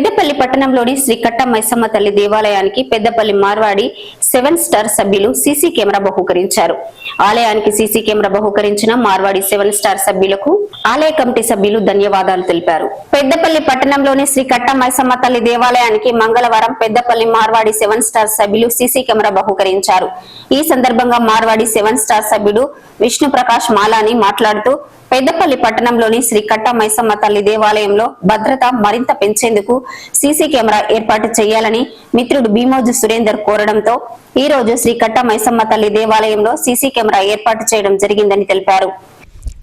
పెద్దపల్లి పట్టణంలోని శ్రీ కట్ట మైసమ్మ తల్లి దేవాలయానికి పెద్దపల్లి మార్వాడి సెవెన్ స్టార్ సభ్యులు సీసీ కెమెరా బహుకరించారు. ఆలయానికి సీసీ కెమెరా బహుకరించిన మార్వాడి సెవెన్ స్టార్ సభ్యులకు ఆలయ కమిటీ సభ్యులు ధన్యవాదాలు తెలిపారు. పెద్దపల్లి పట్టణంలోని శ్రీ కట్ట మైసమ్మ తల్లి దేవాలయానికి మంగళవారం పెద్దపల్లి మార్వాడి సెవెన్ స్టార్ సభ్యులు సీసీ కెమెరా బహుకరించారు. ఈ సందర్భంగా మార్వాడి సెవెన్ స్టార్ సభ్యుడు విష్ణు ప్రకాష్ మాలాని మాట్లాడుతూ పెద్దపల్లి పట్టణంలోని శ్రీ కట్ట మైసమ్మ తల్లి దేవాలయంలో భద్రత మరింత పెంచేందుకు సీసీ కెమెరా ఏర్పాటు చేయాలని మిత్రుడు భీమోజు సురేందర్ కోరడంతో ఈ రోజు శ్రీ కట్ట మైసమ్మ తల్లి దేవాలయంలో సీసీ కెమెరా ఏర్పాటు చేయడం జరిగిందని తెలిపారు.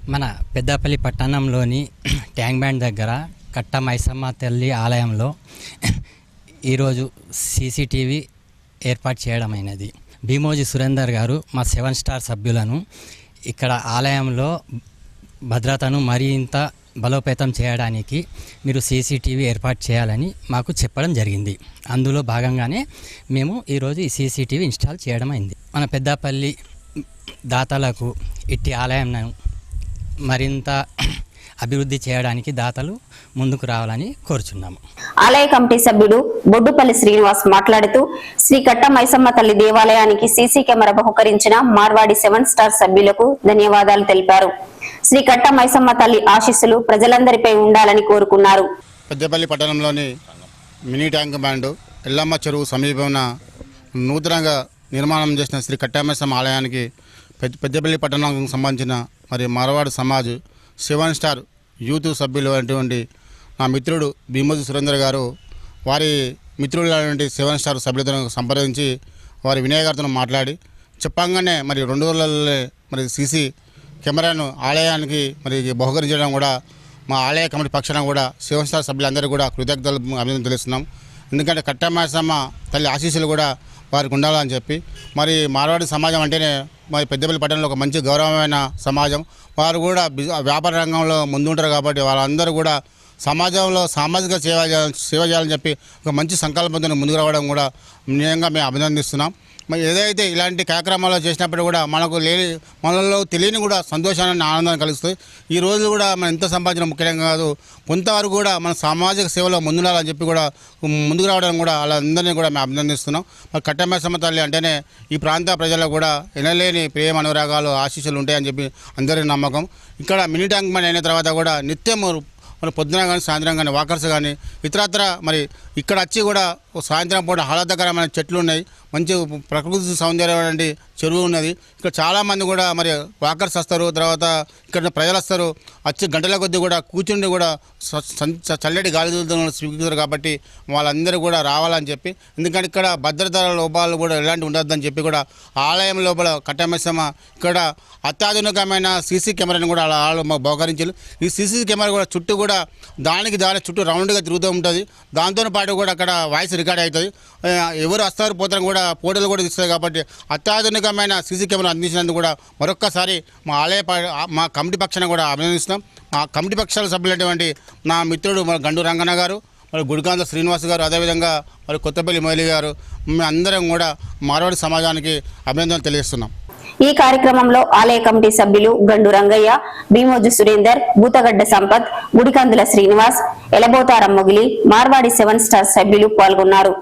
మన పెద్దపల్లి పట్టణంలోని ట్యాంక్ బ్యాండ్ దగ్గర కట్ట మైసమ్మ తల్లి ఆలయంలో ఈరోజు సీసీటీవీ ఏర్పాటు చేయడమైనది భీమోజీ సురేందర్ గారు మా సెవెన్ స్టార్ సభ్యులను ఇక్కడ ఆలయంలో భద్రతను మరింత బలోపేతం చేయడానికి మీరు సీసీటీవీ ఏర్పాటు చేయాలని మాకు చెప్పడం జరిగింది. అందులో భాగంగానే మేము ఈరోజు ఈ సీసీటీవీ ఇన్స్టాల్ చేయడం అయింది. మన పెద్దపల్లి దాతలకు ఇట్టి ఆలయంను మరింత అభివృద్ధి చేయడానికి దాతలు ముందుకు రావాలని కోరుచున్నాము. ఆలయ కమిటీ సభ్యుడు బొడ్డుపల్లి శ్రీనివాస్ మాట్లాడుతూ శ్రీ కట్ట మైసమ్మ తల్లి దేవాలయానికి సీసీ కెమెరా బహుకరించిన మార్వాడి సెవెన్ స్టార్ సభ్యులకు ధన్యవాదాలు తెలిపారు. శ్రీ కట్ట మైసమ్మ తల్లి ఆశీస్సులు ప్రజలందరిపై ఉండాలని కోరుకున్నారు. పెద్దపల్లి పట్టణంలోని మినీ ట్యాంక్ బ్యాండ్ ఎల్లమ్మ చెరువు సమీపమున నూతనంగా నిర్మాణం చేసిన శ్రీ కట్టామేశ్వరం ఆలయానికి పెద్ద పెద్దపల్లి పట్టణానికి సంబంధించిన మరి మరవాడు సమాజ్ సెవెన్ స్టార్ యూత్ సభ్యులు అటువంటి నా మిత్రుడు భీమోజు సురేందర్ గారు వారి మిత్రులైనటువంటి సెవెన్ స్టార్ సభ్యులతో సంప్రదించి వారి వినయగారితో మాట్లాడి చెప్పంగానే మరి రెండు రోజులలో మరి సీసీ కెమెరాను ఆలయానికి మరి బహుకరించడం కూడా మా ఆలయ కమిటీ పక్షాన కూడా సెవెన్ స్టార్ సభ్యులందరూ కూడా కృతజ్ఞతలు అభినందన తెలుస్తున్నాం. ఎందుకంటే కట్టమాసమ్మ తల్లి ఆశీస్సులు కూడా వారికి ఉండాలని చెప్పి. మరి మార్వాడి సమాజం అంటేనే మరి పెద్దపల్లి పట్టణంలో ఒక మంచి గౌరవమైన సమాజం. వారు కూడా వ్యాపార రంగంలో ముందుంటారు కాబట్టి వాళ్ళందరూ కూడా సమాజంలో సామాజిక సేవ సేవ చేయాలని చెప్పి ఒక మంచి సంకల్పంతో ముందుకు రావడం కూడా నిజంగా మేము అభినందిస్తున్నాం. మరి ఏదైతే ఇలాంటి కార్యక్రమాలు చేసినప్పుడు కూడా మనకు లేని మనలో తెలియని కూడా సంతోషాన్ని ఆనందాన్ని కలుస్తుంది ఈ రోజు కూడా మనం ఎంత సంపాదించడం ముఖ్యం కాదు కొంతవరకు కూడా మన సామాజిక సేవలో ముందుండాలని చెప్పి కూడా ముందుకు రావడం కూడా వాళ్ళందరినీ కూడా మేము అభినందిస్తున్నాం. మరి కట్టమేసమ్మ తల్లి అంటేనే ఈ ప్రాంత ప్రజలకు కూడా ఎనలేని ప్రేమ అనురాగాలు ఆశీస్సులు ఉంటాయని చెప్పి అందరి నమ్మకం. ఇక్కడ మినీ ట్యాంక్ బండ్ అయిన తర్వాత కూడా నిత్యం మరి పొద్దున కానీ సాయంత్రం కానీ వాకర్స్ కానీ ఇతరత్ర మరి ఇక్కడ వచ్చి కూడా సాయంత్రం పూట ఆహ్లాదకరమైన చెట్లు ఉన్నాయి. మంచి ప్రకృతి సౌందర్యమైన చెరువు ఉన్నది. ఇక్కడ చాలామంది కూడా మరి వాకర్స్ వస్తారు. తర్వాత ఇక్కడ ప్రజలు వస్తారు. వచ్చి గంటల కొద్దీ కూడా కూర్చుండి కూడా చల్లటి గాలి స్వీకరిస్తారు కాబట్టి వాళ్ళందరూ కూడా రావాలని చెప్పి. ఎందుకంటే ఇక్కడ భద్రత లోపాలు కూడా ఎలాంటి ఉండొద్దని చెప్పి కూడా ఆలయం లోపల కట్టమేసమ ఇక్కడ అత్యాధునికమైన సీసీ కెమెరాని కూడా అలా వాళ్ళు మాకు బహుకరించారు. ఈ సీసీ కెమెరా కూడా చుట్టూ కూడా దానికి దాని చుట్టూ రౌండ్గా తిరుగుతూ ఉంటుంది. దాంతో పాటు కూడా అక్కడ వాయిస్ రికార్డ్ అవుతుంది. ఎవరు వస్తారు పోతారు కూడా ఫోటోలు కూడా తీస్తారు కాబట్టి అత్యాధునికమైన సీసీ కెమెరా అందించినందుకు కూడా మరొక్కసారి మా ఆలయ మా కమిటీ పక్షాన కూడా అభినందిస్తున్నాం. మా కమిటీ పక్షాల సభ్యులైనటువంటి నా మిత్రుడు మన గండు రంగన్న గారు మరి గుడికాంత శ్రీనివాస్ గారు అదేవిధంగా మరి కొత్తపల్లి మొయిలి గారు మేము అందరం కూడా మార్వాడి సమాజానికి అభినందనలు తెలియజేస్తున్నాం. ఈ కార్యక్రమంలో ఆలయ కమిటీ సభ్యులు గండు రంగయ్య భీమోజు సురేందర్ బూతగడ్డ సంపత్ గుడికందుల శ్రీనివాస్ ఎలబోతారం మొగిలి మార్వాడి సెవెన్ స్టార్ సభ్యులు పాల్గొన్నారు.